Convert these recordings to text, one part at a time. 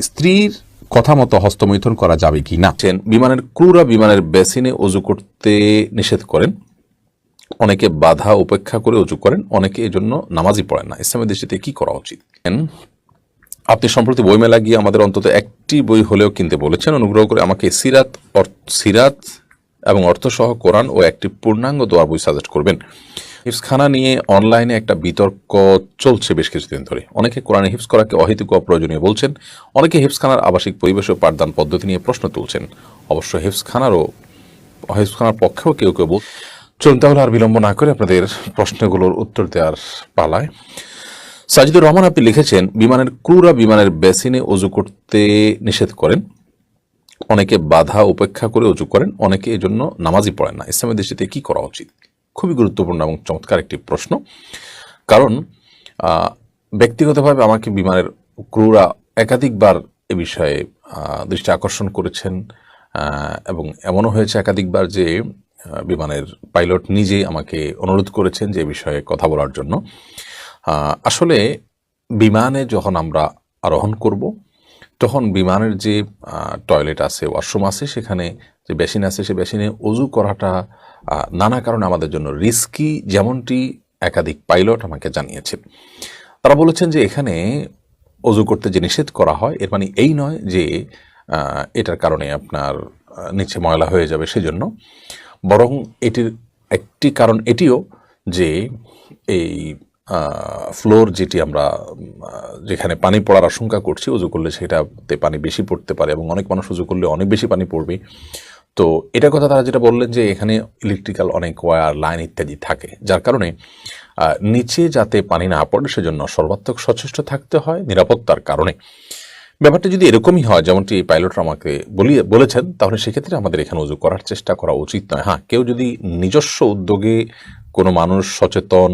স্ত্রীর কথা মতো হস্তমৈথুন করা যাবে কি না? বিমানের, ক্রুরা বিমানের বেসিনে অজু করতে নিষেধ করেন। অনেকে বাধা উপেক্ষা করে অজু করেন, অনেকে এজন্য নামাজই পড়েন না। ইসলামের দৃষ্টিতে কি করা উচিত? আপনি সম্প্রতি বইমেলা গিয়ে আমাদের অন্তত একটি বই হলেও কিনতে বলেছেন। অনুগ্রহ করে আমাকে সিরাত সিরাত এবং অর্থসহ কোরআন ও একটি পূর্ণাঙ্গ দোয়া বই সাজেস্ট করবেন। হিফসখানা নিয়ে অনলাইনে একটা বিতর্ক চলছে বেশ কিছুদিন ধরে। অনেকে কোরআনে হিফস করাকে অহেতুক অপ্রয়োজনীয় বলছেন, অনেকে হিফসখানার আবাসিক পরিবেশ ও পাঠদান পদ্ধতি নিয়ে প্রশ্ন তুলছেন। অবশ্য হিফসখানারও হিফসখানার পক্ষেও কেউ কেউ বল- চলুন তাহলে আর বিলম্ব না করে আপনাদের প্রশ্নগুলোর উত্তর দেওয়ার পালায়। সাজিদুর রহমান আপনি লিখেছেন, বিমানের ক্রুরা বিমানের বেসিনে অজু করতে নিষেধ করেন। অনেকে বাধা উপেক্ষা করে অজু করেন, অনেকে এজন্য নামাজই পড়েন না। ইসলামের দৃষ্টিতে কি করা উচিত? খুবই গুরুত্বপূর্ণ এবং চমৎকার একটি প্রশ্ন। কারণ ব্যক্তিগতভাবে আমাকে বিমানের ক্রুরা একাধিকবার এ বিষয়ে দৃষ্টি আকর্ষণ করেছেন এবং এমনও হয়েছে একাধিকবার যে বিমানের পাইলট নিজেই আমাকে অনুরোধ করেছেন যে বিষয়ে কথা বলার জন্য। আসলে বিমানে যখন আমরা আরোহণ করব তখন বিমানের যে টয়লেট আছে ওয়াশরুম আছে, সেখানে যে বেসিন আছে, সে বেসিনে অজু করাটা নানা কারণে আমাদের জন্য রিস্কি যেমনটি একাধিক পাইলট আমাকে জানিয়েছেন তারা বলেছেন যে এখানে অজু করতে যে নিষেধ করা হয়, এর মানে এই নয় যে এটার কারণে আপনার নিচে ময়লা হয়ে যাবে সেজন্য। বরং এটির একটি কারণ এটিও যে, এই ফ্লোর যেটি আমরা যেখানে পানি পড়ার আশঙ্কা করছি, উজু করলে সেটাতে পানি বেশি পড়তে পারে এবং অনেক মানুষ উজু করলে অনেক বেশি পানি পড়বে। তো এটা কথা তারা যেটা বললেন যে এখানে ইলেকট্রিক্যাল অনেক ওয়্যার লাইন ইত্যাদি থাকে, যার কারণে নিচে যাতে পানি না পড়ে সেজন্য সর্বাত্মক সচেষ্ট থাকতে হয় নিরাপত্তার কারণে। ব্যাপারটা যদি এরকমই হয়, যেমনটি পাইলটরা আমাকে বলিয়ে, বলেছেন, তাহলে সেক্ষেত্রে আমাদের এখানে উজু করার চেষ্টা করা উচিত নয়। হ্যাঁ কেউ যদি নিজস্ব উদ্যোগে কোনো মানুষ সচেতন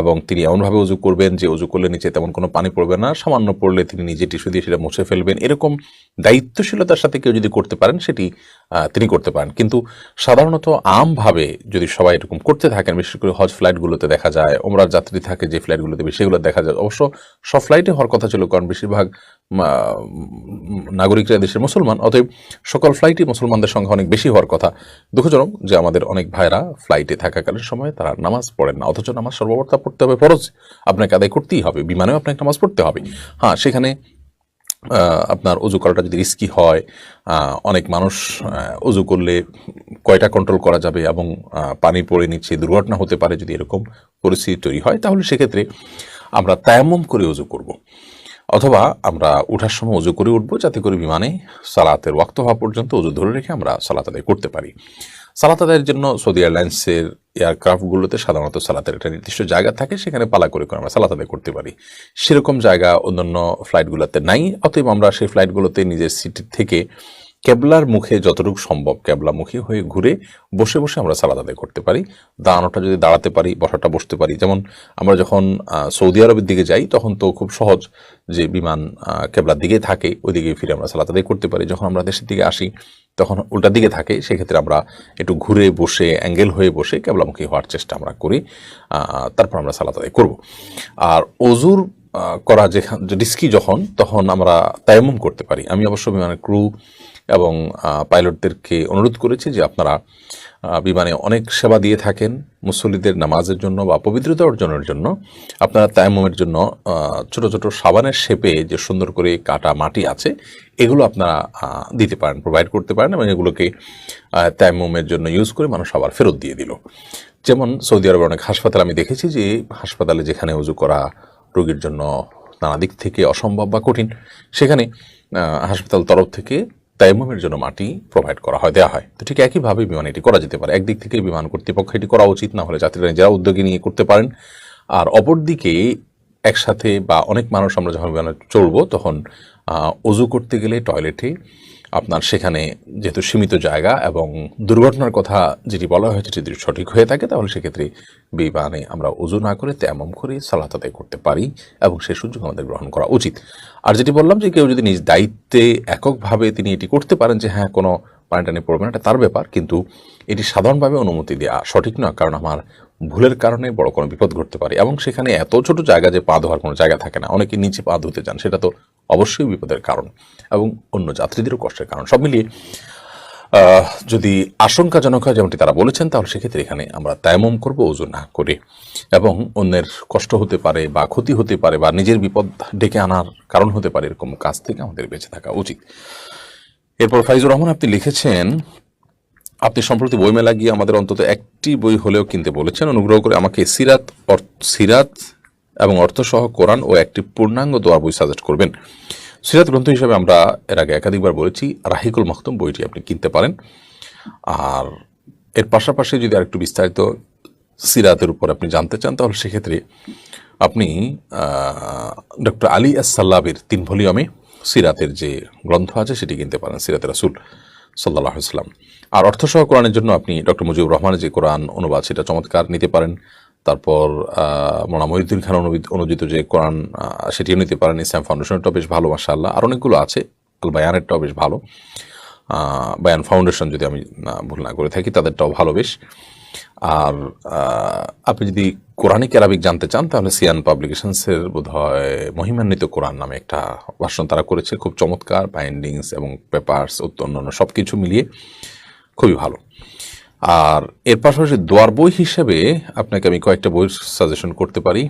এবং তিনি এমনভাবে উজু করবেন যে উজু করলে নিচে তেমন কোনো পানি পড়বে না, সামান্য পড়লে তিনি নিজে টিস্যু দিয়ে সেটা মুছে ফেলবেন। এরকম দায়িত্বশীলতার সাথে কেউ যদি করতে পারেন, সেটি তিনি করতে পারেন। কিন্তু সাধারণত আমভাবে যদি সবাই এরকম করতে থাকেন, বিশেষ করে হজ ফ্লাইটগুলোতে দেখা যায় ওমরার যাত্রী থাকে যে ফ্লাইটগুলোতে সেগুলো দেখা যায়। অবশ্য সব ফ্লাইটে হওয়ার কথা ছিল, কারণ বেশিরভাগ নাগরিকরা দেশের মুসলমান। অতএব সকল ফ্লাইটই মুসলমানদের সংখ্যা অনেক বেশি হওয়ার কথা। দুঃখজনক যে আমাদের অনেক ভাইরা ফ্লাইটে থাকাকালীন সময় তারা নামাজ পড়েন না, অথচ নামাজ সর্ববর্তা পড়তে হবে ফরজ। আপনাকে আদায় করতেই হবে, বিমানেও আপনাকে নামাজ পড়তে হবে। হ্যাঁ সেখানে আপনার উজু করাটা যদি রিস্কি হয় অনেক মানুষ উজু করলে কয়টা কন্ট্রোল করা যাবে এবং পানি পড়ে নিচ্ছে, দুর্ঘটনা হতে পারে যদি এরকম পরিস্থিতি তৈরি হয়, তাহলে সেক্ষেত্রে আমরা তায়াম্মম করে উজু করব। অথবা আমরা উঠার সময় উজু করে উঠবো, যাতে করে বিমানে সালাতের ওয়াক্ত হওয়া পর্যন্ত উজু ধরে রেখে আমরা সালাত আদায় করতে পারি। সালাত আদায়ের জন্য সৌদি এয়ারলাইন্সের এয়ারক্রাফটগুলোতে সাধারণত সালাতের একটা নির্দিষ্ট জায়গা থাকে, সেখানে পালা করে করে আমরা সালাত আদায় করতে পারি। সেরকম জায়গা অন্যান্য ফ্লাইটগুলোতে নাই, অতএব আমরা সেই ফ্লাইটগুলোতে নিজের সিট থেকে কেবলার মুখে যতটুকু সম্ভব কেবলামুখী হয়ে ঘুরে বসে বসে আমরা সালাদ আদায় করতে পারি দাঁড়ানোটা যদি দাঁড়াতে পারি বসাটা বসতে পারি। যেমন আমরা যখন সৌদি আরবের দিকে যাই তখন তো খুব সহজ যে বিমান আহ, কেবলার দিকে থাকে ওই দিকে ফিরে আমরা সালাদ আদায় করতে পারি। যখন আমরা দেশের দিকে আসি তখন উল্টা দিকে থাকে সেক্ষেত্রে আমরা একটু ঘুরে বসে অ্যাঙ্গেল হয়ে বসে কেবলামুখী হওয়ার চেষ্টা আমরা করি তারপর আমরা সালাদ আদায় করব। আর অজুর করা যেখান রিস্কি যখন তখন আমরা তায়াম্মুম করতে পারি। আমি অবশ্য বিমানের ক্রু এবং পাইলটদেরকে অনুরোধ করেছি যে আপনারা বিমানে অনেক সেবা দিয়ে থাকেন মুসল্লিদের নামাজের জন্য বা পবিত্রতা অর্জনের জন্য। আপনারা তায়াম্মুমের জন্য ছোট ছোট সাবানের শেপে যে সুন্দর করে কাটা মাটি আছে এগুলো আপনারা দিতে পারেন প্রোভাইড করতে পারেন এবং এগুলোকে আহ, তায়াম্মুমের জন্য ইউজ করে মানুষ আবার ফেরত দিয়ে দিল। যেমন সৌদি আরবের অনেক হাসপাতাল আমি দেখেছি যে হাসপাতালে যেখানে উজু করা রোগীর জন্য নানা দিক থেকে অসম্ভব বা কঠিন সেখানে হাসপাতাল তরফ থেকে তাইমুমের জন্য মাটি প্রোভাইড করা হয় দেওয়া হয়। তো ঠিক একইভাবে বিমান এটি করা যেতে পারে। একদিক থেকে বিমান কর্তৃপক্ষ এটি করা উচিত, না হলে যাত্রীরা নিজেরা উদ্যোগী নিয়ে করতে পারেন। আর অপরদিকে একসাথে বা অনেক মানুষ আমরা যখন বিমানে চড়বো তখন অজু করতে গেলে টয়লেটে আপনার সেখানে যেহেতু সীমিত জায়গা এবং দুর্ঘটনার কথা যেটি বলা হয়েছে যদি সঠিক হয়ে থাকে, তাহলে সেক্ষেত্রে বিমানে আমরা উজু না করে, তেমন করে সালাত আদায় করতে পারি এবং সেই সুযোগ আমাদের গ্রহণ করা উচিত। আর যেটি বললাম যে কেউ যদি নিজ দায়িত্বে এককভাবে তিনি এটি করতে পারেন যে হ্যাঁ কোনো পানি টানি পড়বে না এটা তার ব্যাপার। কিন্তু এটি সাধারণভাবে অনুমতি দেওয়া সঠিক নয়। কারণ আমার ভুলের কারণে বড় কোনো বিপদ ঘটতে পারে এবং সেখানে এত ছোট জায়গা যে পা ধোয়ার কোনো জায়গা থাকে না। অনেকে নিচে পা ধুতে চান সেটা তো অবশ্যই বিপদের কারণ। এবং অন্য যাত্রীদেরও কষ্টের কারণ। সব মিলিয়ে যদি আশঙ্কাজনক হয়, যেমনটি তারা বলেছেন, তাহলে সেক্ষেত্রে এখানে আমরা তায়ামম করব ওজন না করে। এবং অন্যের কষ্ট হতে পারে বা ক্ষতি হতে পারে বা নিজের বিপদ ডেকে আনার কারণ হতে পারে, এরকম কাজ থেকে আমাদের বেঁচে থাকা উচিত। এরপর ফাইজুর রহমান আপনি লিখেছেন আপনি সম্প্রতি বইমেলা গিয়ে আমাদের অন্তত একটি বই হলেও কিনতে বলেছেন। অনুগ্রহ করে আমাকে সিরাত সিরাত এবং অর্থসহ কোরআন ও একটি পূর্ণাঙ্গ দোয়া বই সাজেস্ট করবেন। সিরাত গ্রন্থ হিসেবে আমরা এর আগে একাধিকবার বলেছি, রাহিকুল মখতুম বইটি আপনি কিনতে পারেন। আর এর পাশাপাশি যদি আরেকটু বিস্তারিত সিরাতের উপর আপনি জানতে চান, তাহলে সেক্ষেত্রে আপনি ডক্টর আলী আস সাল্লাবির তিন ভলিউমে সিরাতের যে গ্রন্থ আছে সেটি কিনতে পারেন, সিরাত রাসুল। সাল্লাহ ইসলাম আর অর্থসহ কোরআনের জন্য আপনি ডক্টর মুজিবুর রহমানের যে কোরআন অনুবাদ, সেটা চমৎকার নিতে পারেন। তারপর মোনা মহিউদ্দিন খান অনুদিত যে কোরআন সেটিও নিতে পারেন। ইসলাম ফাউন্ডেশনটাও বেশ ভালো মাসাল্লাহ আর অনেকগুলো আছে, আল বায়ানেরটাও বেশ ভালো। বায়ান ফাউন্ডেশন যদি আমি ভুল না করে থাকি, তাদেরটাও ভালো বেশ। আর আপনি যদি কোরআনিক অ্যারাবিক জানতে চান, তাহলে সিয়ান পাবলিকেশনসের বোধ হয় মহিমান্বিত কোরআন নামে একটা ভাষণ তারা করেছে। খুব চমৎকার বাইন্ডিংস এবং পেপার্স অন্যান্য সব কিছু মিলিয়ে খুবই ভালো। আর এর পাশাপাশি দোয়ার বই হিসেবে আপনাকে আমি কয়েকটা বই সাজেশন করতে পারি।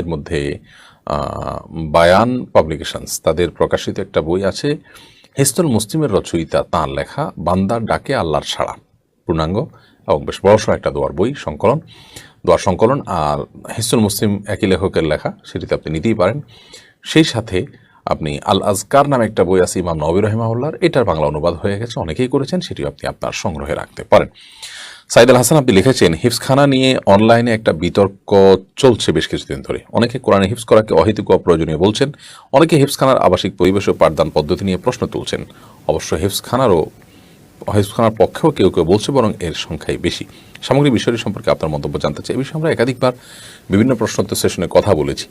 এর মধ্যে বায়ান পাবলিকেশনস, তাদের প্রকাশিত একটা বই আছে, হেস্তুল মুসলিমের রচয়িতা তাঁর লেখা বান্দার ডাকে আল্লাহর ছাড়া পূর্ণাঙ্গ এবং বেশ বড়সড় একটা দোয়ার বই, সংকলন। দোয়ার সংকলন আর হিস্তুল মুসলিম একই লেখকের লেখা, সেটিতে আপনি নিতেই পারেন। সেই সাথে আপনি আল আজকার নামে একটা বই আছে ইমাম নবী রহিমাউল্লার এটার বাংলা অনুবাদ হয়ে গেছে, অনেকেই করেছেন, সেটিও আপনি আপনার সংগ্রহে রাখতে পারেন। সাইদ আল হাসান আপনি লিখেছেন হিফসখানা নিয়ে অনলাইনে একটা বিতর্ক চলছে বেশ কিছুদিন ধরে। অনেকে কোরআনে হিফস করাকে অহেতুক অপ্রয়োজনীয় বলছেন, অনেকে হিফসখানার আবাসিক পরিবেশ ও পাঠদান পদ্ধতি নিয়ে প্রশ্ন তুলছেন। অবশ্য হিফসখানারও হিফসখানার পক্ষেও কেউ কেউ বলছে বরং এর সংখ্যাই বেশি। সামগ্রিক বিষয়টি সম্পর্কে আপনার মন্তব্য জানতে চাই। এই বিষয়ে আমরা একাধিকবার বিভিন্ন প্রশ্নোত্তর সেশনে কথা বলেছি।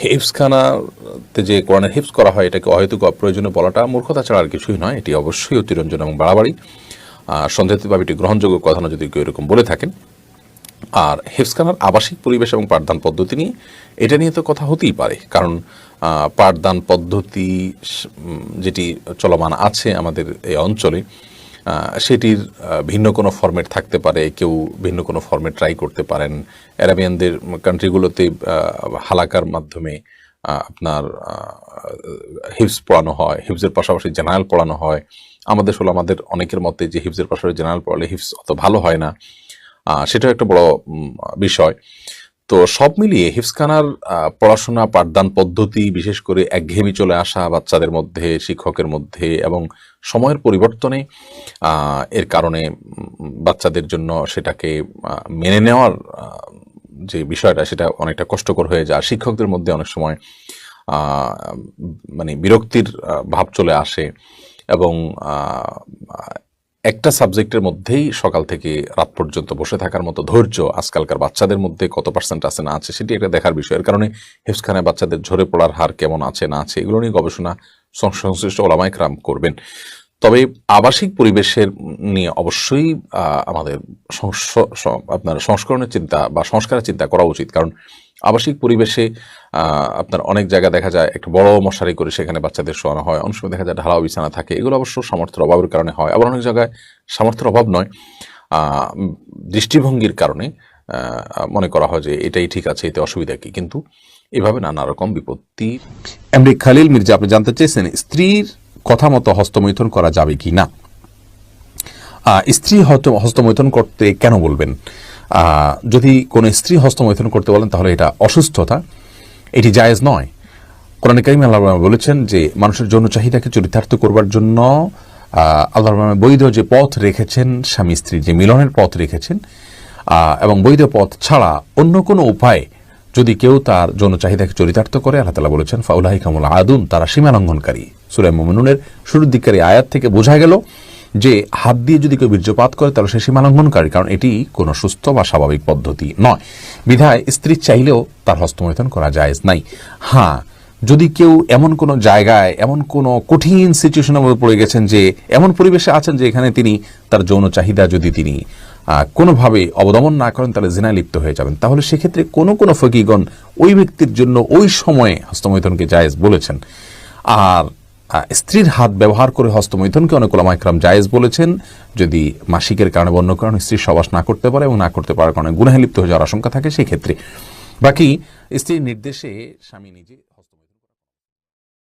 হেফসখানাতে যে কোরআনের হেফস করা হয়, এটাকে অহেতুক অপ্রয়োজনীয় বলাটা মূর্খতা ছাড়া আর কিছুই নয়। এটি অবশ্যই অতিরঞ্জন এবং বাড়াবাড়ি। সন্দেহিতভাবে এটি গ্রহণযোগ্য কথা না যদি কেউ এরকম বলে থাকেন। আর হেফসখানার আবাসিক পরিবেশ এবং পাঠদান পদ্ধতি নিয়ে এটা নিয়ে তো কথা হতেই পারে। কারণ পাঠদান পদ্ধতি যেটি চলমান আছে আমাদের এই অঞ্চলে সেটির ভিন্ন কোনো ফর্মেট থাকতে পারে, কেউ ভিন্ন কোনো ফর্মেট ট্রাই করতে পারেন। অ্যারাবিয়ানদের কান্ট্রিগুলোতে হালাকার মাধ্যমে আপনার হিপস পড়ানো হয় হিপসের পাশাপাশি জেনারেল পড়ানো হয়। আমাদের আসলে আমাদের অনেকের মতে যে হিপসের পাশাপাশি জেনারেল পড়ালে হিপস অত ভালো হয় না। সেটাও একটা বড় বিষয়। তো সব মিলিয়ে হিফসখানার পড়াশোনা, পাঠদান পদ্ধতি, বিশেষ করে একঘেয়েমি চলে আসা বাচ্চাদের মধ্যে, শিক্ষকের মধ্যে এবং সময়ের পরিবর্তনে এর কারণে বাচ্চাদের জন্য সেটাকে মেনে নেওয়ার যে বিষয়টা সেটা অনেকটা কষ্টকর হয়ে যায়। শিক্ষকদের মধ্যে অনেক সময় মানে বিরক্তির ভাব চলে আসে এবং একটা সাবজেক্টের মধ্যেই সকাল থেকে রাত পর্যন্ত বসে থাকার মতো ধৈর্য আজকালকার বাচ্চাদের মধ্যে কত পার্সেন্ট আছে না আছে সেটি একটা দেখার বিষয়ের কারণে হেফসখানায় বাচ্চাদের ঝরে পড়ার হার কেমন আছে, না আছে, এগুলো নিয়ে গবেষণা সংশ্লিষ্ট ওলামাইকরাম করবেন। তবে আবাসিক পরিবেশের নিয়ে অবশ্যই আমাদের আপনার সংস্করণের চিন্তা বা সংস্কারের চিন্তা করা উচিত। কারণ আবাসিক পরিবেশে আপনার অনেক জায়গা দেখা যায়, একটা বড় মশারি করে সেখানে বাচ্চাদের শোয়ানো হয়। অনেক সময় দেখা যায় ঢালাও বিছানা থাকে। এগুলো অবশ্য সামর্থ্যের অভাবের কারণে হয় আবার অনেক জায়গায় সামর্থ্যের অভাব নয়। দৃষ্টিভঙ্গির কারণে মনে করা হয় যে এটাই ঠিক আছে, এতে অসুবিধা কি? কিন্তু এভাবে নানা রকম বিপত্তি এমডি খালিল মির্জা, আপনি জানতে চেয়েছেন, স্ত্রীর কথা মতো হস্তমৈথন করা যাবে কি না? স্ত্রী হস্তমৈথুন করতে কেন বলবেন? যদি কোনো স্ত্রী হস্তমৈথুন করতে বলেন, তাহলে এটা অসুস্থতা। এটি জায়েজ নয়। কোরআন কারিম আল্লাহ বলেছেন যে, মানুষের যৌন চাহিদাকে চরিতার্থ করবার জন্য আল্লাহ বৈধ যে পথ রেখেছেন স্বামী স্ত্রী, যে মিলনের পথ রেখেছেন এবং বৈধ পথ ছাড়া অন্য কোনো উপায় যদি কেউ তার যৌন চাহিদাকে চরিতার্থ করে, আল্লাহ তালা বলেছেন ফাউলাহি কামুল আদুন, তারা সীমা লঙ্ঘনকারী সুরাই মোমিনুনের শুরুর দিককারী আয়াত থেকে বোঝা গেল যে হাত দিয়ে যদি কেউ বীর্যপাত করে, তাহলে সে সীমা লঙ্ঘনকারী কারণ এটি কোনো সুস্থ বা স্বাভাবিক পদ্ধতি নয়। বিধায় স্ত্রী চাইলেও তার হস্তমৈথন করা জায়েজ নাই। হ্যাঁ যদি কেউ এমন কোনো জায়গায়, এমন কোনো কঠিন সিচুয়েশনের মধ্যে পড়ে গেছেন যে, এমন পরিবেশে আছেন যে এখানে তিনি তার যৌন চাহিদা যদি তিনি কোনোভাবে অবদমন না করেন, তাহলে জিনায় লিপ্ত হয়ে যাবেন। তাহলে সেক্ষেত্রে কোনো কোনো ফকিগণ ওই ব্যক্তির জন্য ওই সময়ে হস্তমৈথনকে জায়েজ বলেছেন। আর স্ত্রীর হাত ব্যবহার করে হস্তমৈথনকে অনেক ওলামা ইকরাম জায়েজ বলেছেন। যদি মাসিকের কারণে বন্য কারণ স্ত্রীর সবাস না করতে পারে এবং না করতে পারার কারণে গুনাহে লিপ্ত হয়ে যাওয়ার আশঙ্কা থাকে সেই ক্ষেত্রে বাকি স্ত্রীর নির্দেশে স্বামী নিজে